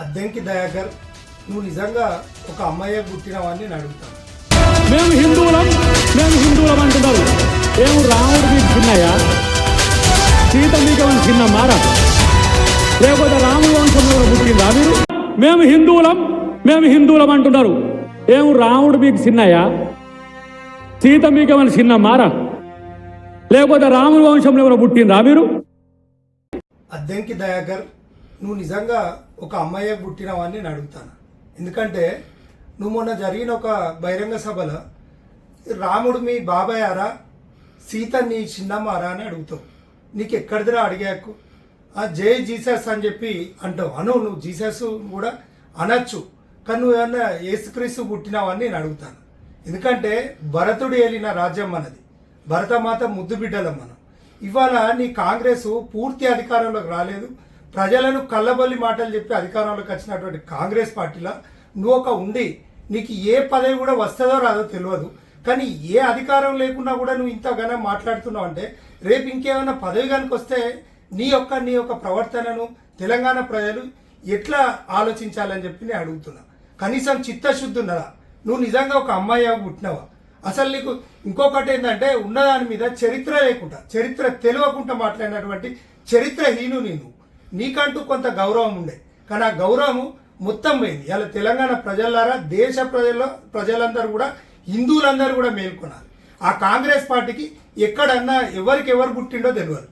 అద్దెంకి దయాకర్ నువ్వు నిజంగా ఒక అమ్మాయి పుట్టినవాన్ని నేను అడుగుతాను. మేము హిందువులం మేము హిందువులం అంటున్నారు. మేము రాముడు మీకు చిన్నయ్య సీత మీకు చిన్న మార లేకపోతే రాముడు వంశంలో పుట్టిందా మీరు? మేము హిందువులం మేము హిందువులం అంటున్నారు. మేము రాముడు మీకు చిన్నయ్య సీత మీకు ఏమైనా చిన్న మార లేకపోతే రాముడు వంశంలో ఎవరు పుట్టిందా మీరు? అద్దెంకి దయాకర్ నువ్వు నిజంగా ఒక అమ్మాయి పుట్టినవాన్ని నేను అడుగుతాను. ఎందుకంటే నువ్వు మొన్న జరిగిన ఒక బహిరంగ సభలో రాముడు మీ బాబాయ్ ఆరా సీత నీ చిన్నమ్మారా అని అడుగుతావు. నీకు ఎక్కడిదిరా అడిగాకు ఆ జై జీసస్ అని చెప్పి అంటావు. అను నువ్వు జీసస్ కూడా అనొచ్చు కానీ నువ్వు ఏమన్నా యేసుక్రీస్తు పుట్టినావని నేను అడుగుతాను. ఎందుకంటే భరతుడు ఏలిన రాజ్యం మనది. భరతమాత ముద్దు బిడ్డలం మనం. ఇవాళ నీ కాంగ్రెస్ పూర్తి అధికారంలోకి రాలేదు. ప్రజలను కళ్ళబొల్లి మాటలు చెప్పి అధికారంలోకి వచ్చినటువంటి కాంగ్రెస్ పార్టీలో? నువ్వు ఒక ఉండి నీకు ఏ పదవి కూడా వస్తుందో రాదో తెలియదు. కానీ ఏ అధికారం లేకుండా కూడా నువ్వు ఇంతగానో మాట్లాడుతున్నావు అంటే రేపు ఇంకేమైనా పదవి కనుక వస్తే నీ యొక్క నీ యొక్క ప్రవర్తనను తెలంగాణ ప్రజలు ఎట్లా ఆలోచించాలని చెప్పి నేను అడుగుతున్నా. కనీసం చిత్తశుద్ధి ఉన్నదా నువ్వు నిజంగా ఒక అమ్మాయి పుట్టినావా? అసలు నీకు ఇంకొకటి ఏంటంటే ఉన్నదాని మీద చరిత్ర లేకుండా చరిత్ర తెలియకుండా మాట్లాడినటువంటి చరిత్రహీను నేను. నీకంటూ కొంత గౌరవం ఉండే. కానీ ఆ గౌరవం మొత్తం పోయింది. ఇలా తెలంగాణ ప్రజలారా దేశ ప్రజల ప్రజలందరూ కూడా హిందువులందరూ కూడా మేల్కొనాలి. ఆ కాంగ్రెస్ పార్టీకి ఎక్కడన్నా ఎవరికి ఎవరు పుట్టిండో తెలియదు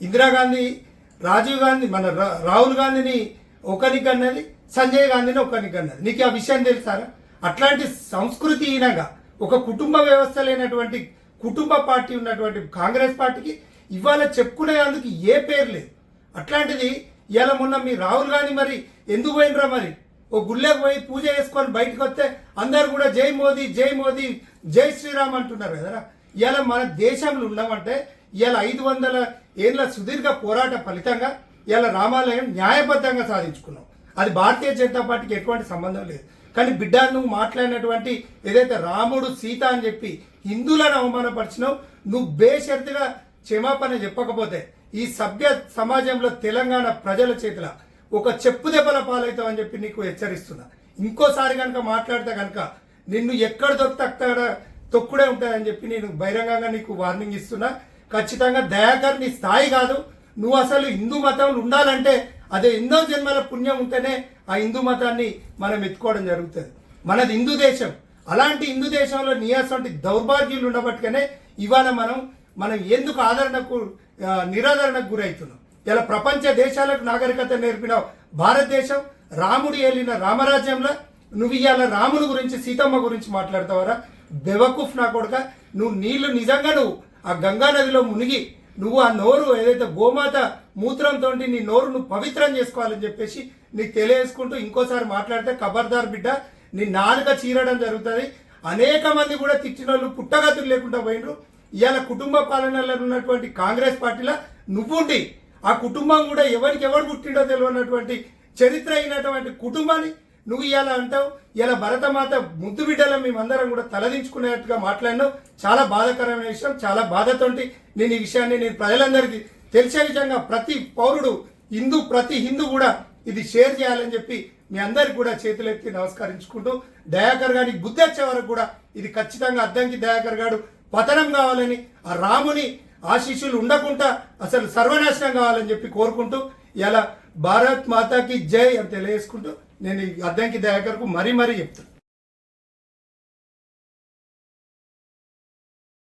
ఇందిరాగాంధీ రాజీవ్ గాంధీ మన రా- రాహుల్ గాంధీని ఒకరికి అన్నది సంజయ్ గాంధీని ఒకరికి అన్నది నీకు ఆ విషయం తెలుసారా? అట్లాంటి సంస్కృతి సంస్కృతిహీనంగా ఒక కుటుంబ వ్యవస్థ లేనటువంటి కుటుంబ పార్టీ ఉన్నటువంటి కాంగ్రెస్ పార్టీకి ఇవాళ చెప్పుకునేందుకు ఏ పేరు లేదు. అట్లాంటిది ఇలా మొన్న మీ రాహుల్ గాంధీ మరి ఎందుకు పోయినరా మరి? ఓ గుళ్ళకు పోయి పూజ చేసుకొని బయటకు వస్తే అందరు కూడా జై మోదీ జై మోదీ జై శ్రీరామ్ అంటున్నారు కదరా. ఇలా మన దేశంలో ఉన్నామంటే ఇలా ఐదు వందల ఏళ్ళ సుదీర్ఘ పోరాట ఫలితంగా ఇలా రామాలయం న్యాయబద్ధంగా సాధించుకున్నాం. అది భారతీయ జనతా పార్టీకి ఎటువంటి సంబంధం లేదు. కానీ బిడ్డ నువ్వు మాట్లాడినటువంటి ఏదైతే రాముడు సీత అని చెప్పి హిందువులను అవమానపరిచినావు నువ్వు బేషరతుగా క్షమాపణ చెప్పకపోతే ఈ సభ్య సమాజంలో తెలంగాణ ప్రజల చేతుల ఒక చెప్పు దెబ్బల పాలవుతావని చెప్పి నీకు హెచ్చరిస్తున్నా. ఇంకోసారి కనుక మాట్లాడితే కనుక నిన్ను ఎక్కడ దొరికితే అక్కడ తొక్కుడే ఉంటుందని చెప్పి నేను బహిరంగంగా నీకు వార్నింగ్ ఇస్తున్నా. ఖచ్చితంగా దయాకర్ నీ స్థాయి కాదు. నువ్వు అసలు హిందూ మతంలో ఉండాలంటే అదే ఎన్నో జన్మల పుణ్యం ఉంటేనే ఆ హిందూ మతాన్ని మనం ఎత్తుకోవడం జరుగుతుంది. మనది హిందూ దేశం. అలాంటి హిందూ దేశంలో నీ అటువంటి దౌర్భాగ్యులు ఉండబట్టుకనే ఇవాళ మనం మనం ఎందుకు ఆదరణకు నిరాదరణకు గురవుతున్నాం ఇలా ప్రపంచ దేశాలకు నాగరికత నేర్పిన భారతదేశం రాముడు ఏలిన రామరాజ్యంలో నువ్వు ఇవాళ రాముడు గురించి సీతమ్మ గురించి మాట్లాడతావరా? బెవకూఫ్ నా కొడుక నువ్వు నీళ్ళు నిజంగా నువ్వు ఆ గంగా నదిలో మునిగి నువ్వు ఆ నోరు ఏదైతే గోమాత మూత్రంతో నీ నోరు నువ్వు పవిత్రం చేసుకోవాలని చెప్పేసి నీకు తెలియజేసుకుంటూ ఇంకోసారి మాట్లాడితే ఖబర్దార్ బిడ్డ నీ నాలుక చీరడం జరుగుతుంది. అనేక మంది కూడా తిట్టిన వాళ్ళు పుట్టగతులు లేకుండా పోయినరు. ఇవాళ కుటుంబ పాలనలో ఉన్నటువంటి కాంగ్రెస్ పార్టీలో నువ్వుండి ఆ కుటుంబం కూడా ఎవరికి ఎవరు పుట్టిండో తెలియనటువంటి చరిత్ర అయినటువంటి కుటుంబాన్ని నువ్వు ఇలా అంటావు. ఇలా భరతమాత ముద్దు బిడ్డల మేమందరం కూడా తలదించుకునేట్టుగా మాట్లాడినావు. చాలా బాధాకరమైన విషయం చాలా బాధతోటి నేను ఈ విషయాన్ని నేను ప్రజలందరికీ తెలిసే విధంగా ప్రతి పౌరుడు హిందూ ప్రతి హిందూ కూడా ఇది షేర్ చేయాలని చెప్పి మీ అందరికి కూడా చేతులెత్తి నమస్కరించుకుంటూ దయాకర్ గారికి బుద్ధి వచ్చే వరకు కూడా ఇది ఖచ్చితంగా అద్దంకి దయాకర్ గారు పతనం కావాలని ఆ రాముని ఆశీస్సులు ఉండకుండా అసలు సర్వనాశనం కావాలని చెప్పి కోరుకుంటూ ఇలా భారత్ మాతాకి జై అని తెలియజేసుకుంటూ నేను ఈ అద్దంకి దయాకర్కు మరీ మరీ చెప్తాను